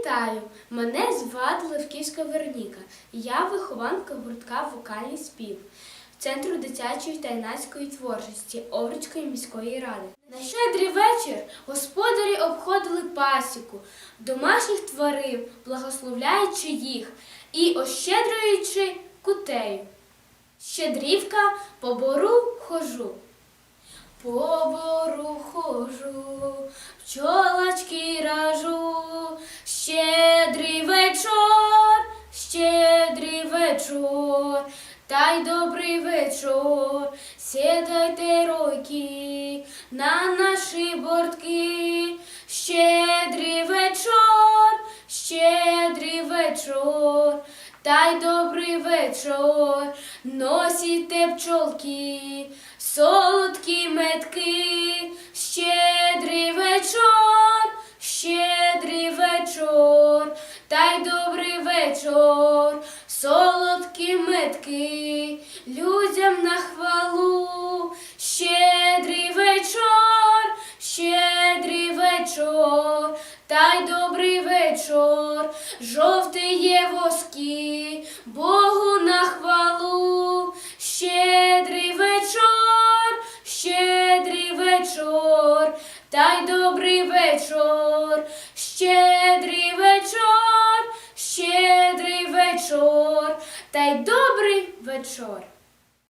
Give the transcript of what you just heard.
Вітаю! Мене звати Левківська Вероніка. Я вихованка гуртка вокальний спів Центру дитячої та юнацької творчості Овруцької міської ради. На щедрий вечір господарі обходили пасіку, домашніх тварин, благословляючи їх і ощедрюючи кутею. Щедрівка по бору хожу. По бору хожу, щедрий вечор, щедрий вечор, та й добрий вечор, сідайте ройки на наші бортки, щедрий вечор, щедрий вечор, та й добрий вечор, носіте пчолки, солодкі метки, та й добрий вечор, солодкі метки, людям на хвалу, щедрий вечор, щедрий вечор, та й добрий вечор, жовтий є воски, Богу на хвалу, щедрий вечор, щедрий вечор, та й добрий вечор, щедрий вечор, та й добрий вечор.